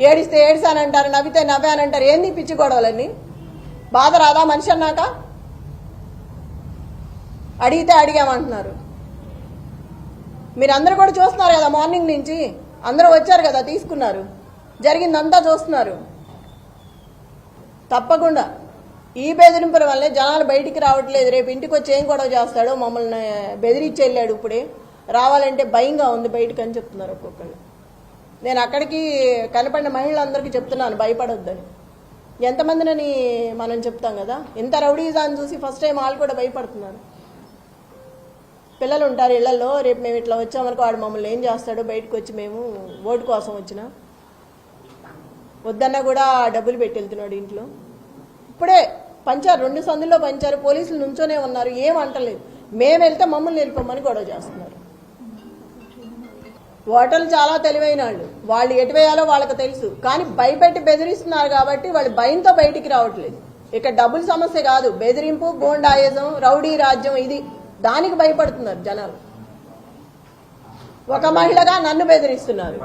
ఏడిస్తే ఏడిసానంటారు నవ్వితే నవ్వానంటారు ఏంది పిచ్చి గొడవలన్నీ? బాధ రాదా మనిషి అన్నాక? అడిగితే అడిగామంటున్నారు. మీరందరూ కూడా చూస్తున్నారు కదా మార్నింగ్ నుంచి? అందరూ వచ్చారు కదా తీసుకున్నారు. జరిగిందంతా చూస్తున్నారు. తప్పకుండా. ఈ బెదిరింపుల వల్లే జనాలు బయటికి రావట్లేదు. రేపు ఇంటికి వచ్చి ఏం గొడవ చేస్తాడో మమ్మల్ని బెదిరించి వెళ్ళాడు ఇప్పుడే. రావాలంటే భయంగా ఉంది బయటకు అని చెప్తున్నారు ఒక్కొక్కళ్ళు. నేను అక్కడికి కనపడిన మహిళలందరికీ చెప్తున్నాను భయపడొద్దని. ఎంతమందినని మనం చెప్తాం కదా? ఇంత రౌడీజాన్ని చూసి ఫస్ట్ టైం వాళ్ళు కూడా భయపడుతున్నారు. పిల్లలు ఉంటారు ఇళ్ళలో రేపు మేము ఇట్లా వచ్చామనుకో వాడు మమ్మల్ని ఏం చేస్తాడు? బయటకు వచ్చి మేము ఓటు కోసం వచ్చిన? వద్దన్నా కూడా డబ్బులు పెట్టి వెళ్తున్నాడు ఇంట్లో. ఇప్పుడే పంచారు రెండు సందుల్లో పంచారు పోలీసులు నుంచోనే ఉన్నారు ఏం అంటలేదు. మేము వెళ్తే మమ్మల్ని వెళ్ళిపోమని గొడవ చేస్తున్నారు. ఓటర్లు చాలా తెలివైన వాళ్ళు. వాళ్ళు ఎటు వేయాలో వాళ్ళకి తెలుసు. కానీ భయపెట్టి బెదిరిస్తున్నారు కాబట్టి వాళ్ళు భయంతో బయటికి రావట్లేదు. ఇక డబ్బుల సమస్య కాదు. బెదిరింపు గోండాయిజం రౌడీ రాజ్యం ఇది. దానికి భయపడుతున్నారు జనాలు. ఒక మహిళగా నన్ను బెదిరిస్తున్నారు.